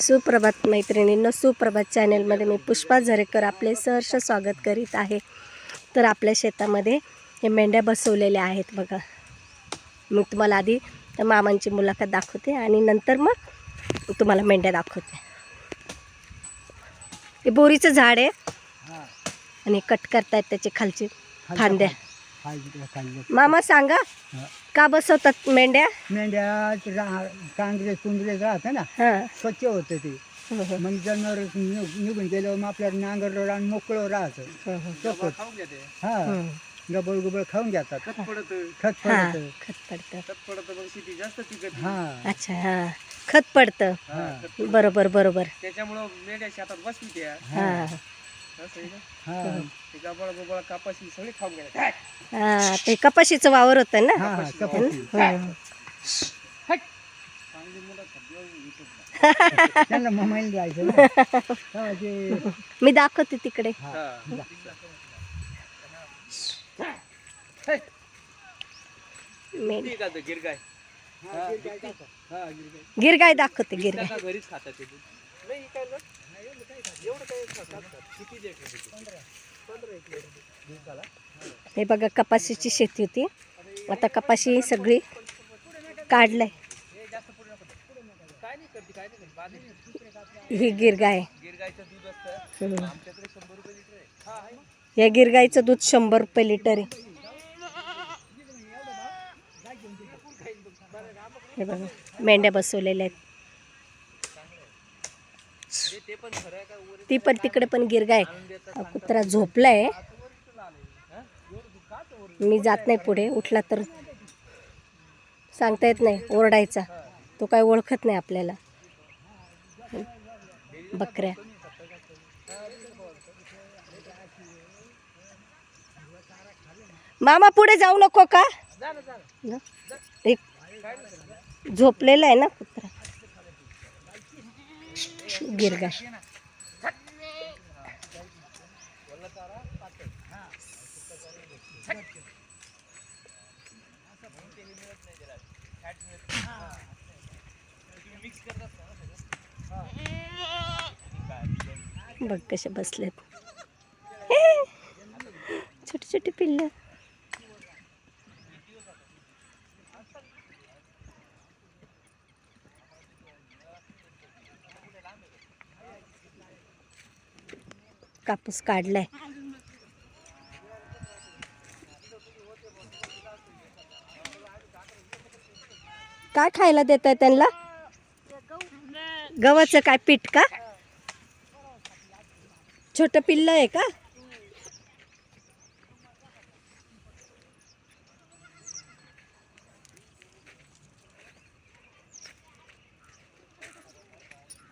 सुप्रभात मैत्रिणींनो सुप्रभात चॅनेलमध्ये मी पुष्पा झरेकर आपले सहर्ष स्वागत करीत आहे. तर आपल्या शेतामध्ये हे मेंढ्या बसवलेल्या आहेत बघा. मी तुम्हाला आधी मामांची मुलाखत दाखवते आणि नंतर मग तुम्हाला मेंढ्या दाखवते. हे बोरीचं झाड आहे. हा. आणि कट करतायत त्याची खालची फांद्या. मामा सांगा. का बसवतात मेंढ्या? मेंढ्या ते रा- कांगरे कुंगरे राहतं ना हां. स्वच्छ होतं ते. हं, हं, मग जनावर निघून गेल्यावर मग आपल्याला नांगर आणि मोकळं राहतं. हं, हं. हा. हं. गबळ गुबळ खाऊन घेतात. खत पडत. खत हां पडतं. खत पडतं. खत पडत मग शेती जास्त पिकत. हा. अच्छा हां. खत पडतं. हा, खत पडतं. बरोबर बरोबर. त्याच्यामुळं मेंढ्या शेतात बसली त्या हां. हा. ते हां कपाशीचं वावर होतं ना? हा हं. मोबाईल मी दाखवते तिकडे. हा. हा. गिरगाय? हा, गिरगाय. हा, गिरगाय. गिरगाय दाखवते गिरगाय. घरीच खातात हे बघा कपाशीची शेती होती. आता कपाशी सगळी काढलाय. ही गिरगाय. या गिरगाईचं दूध शंभर रुपये लिटर आहे. हे बघा मेंढ्या बसवलेल्या आहेत. ती पण तिकडे पण गिरगाय आहे कुत्रा झोपलाय. मी जात नाही पुढे. उठला तर सांगता येत नाही. ओरडायचा. तो काय ओळखत नाही आपल्याला. बकऱ्या. मामा पुढे जाऊ नको का? एक झोपलेला आहे ना कुत्रा. गिरगाय बघ कसे बसलेत. हे, छोटी छोटी पिल्ल. कापूस काढलाय. काय खायला देत आहे त्यांना? गव्हाचं काय पीठ का? छोटं पिल्ल आहे का?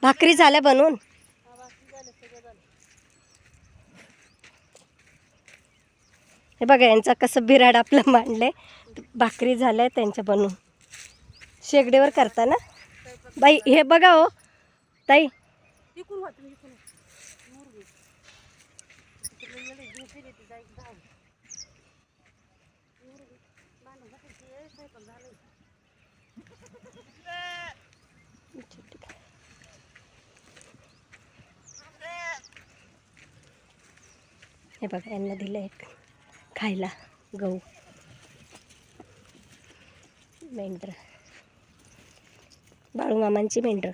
भाकरी झाल्या बनवून? हे बघा यांचा कसं बिराड आपलं मांडलंय. भाकरी झालंय त्यांच्या बनवून शेगडीवर करता ना? बाई हे बघा हो. ताई. हे बघा यांना दिलं एक. खायला. गहू. मेंढर. बाळूमामांची मेंढर.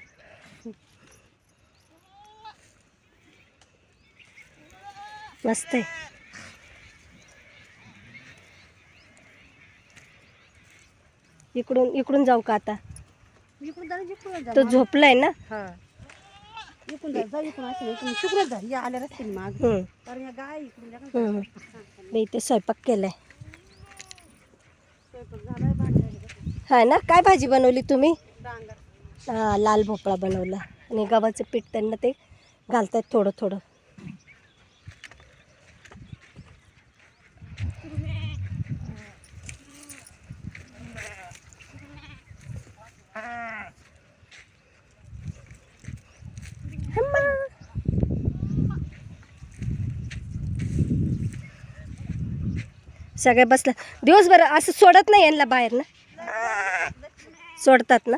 मस्त आहे. इकडून इकडून जाऊ का आता? तो झोपलाय ना? हा. इकडून जा जा इकडून असं इकडून तिकडून जा या आल्या रस्त्याने माग. हम्म, कारण या गाय इकडून या हम्म. मी इथे स्वयंपाक केलाय. स्वयंपाक झालाय भांडी झाली बघ. हा ना काय भाजी बनवली तुम्ही? डांगर. हा लाल भोपळा बनवला. आणि गव्हाचं पीठ त्यांना ते घालतात थोडं थोडं सगळे बसला. दिवसभर असं सोडत नाही यांना बाहेर ना. सोडतात ना.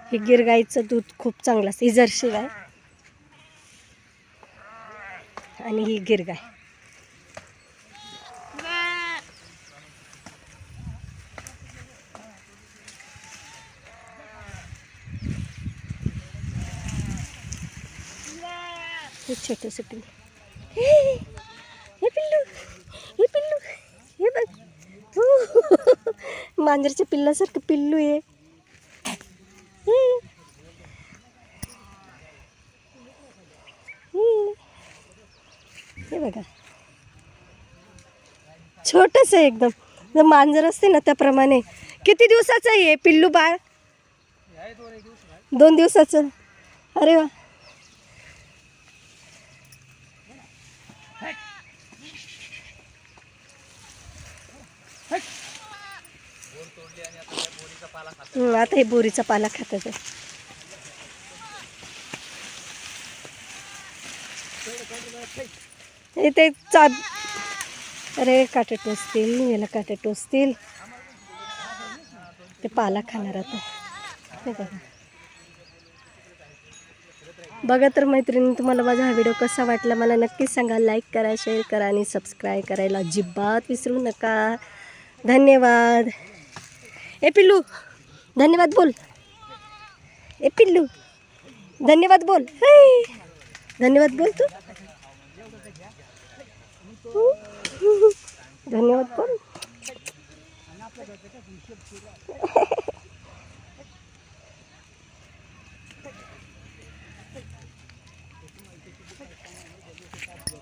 हे गिरगाईचं दूध खूप चांगलं असतं. ही गाय आणि ही गिरगाय हे छोटंसं पिल्लू हे पिल्लू हे पिल्लू हे बघ. हो. मांजरच्या पिल्लासारखं पिल्लू आहे. हे. बघा. छोटस आहे एकदम. जर मांजर असते ना त्याप्रमाणे. किती दिवसाचं आहे पिल्लू बाळ? दोन दिवसाचं. अरे वा. आता हे बोरीचा पाला खातात. आहे. चा अरे काटे टोचतील याला काटे टोचतील. ते पाला खाणार आता. हे बघा. बघा तर मैत्रिणी तुम्हाला माझा हा व्हिडिओ कसा वाटला? मला नक्कीच सांगा. लाईक करा शेअर करा आणि सबस्क्राईब करायला अजिबात विसरू नका. धन्यवाद. ए पिल्लू धन्यवाद बोल. ए पिल्लू धन्यवाद बोल. धन्यवाद बोल तू. धन्यवाद बोल.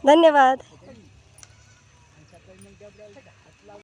धन्यवाद.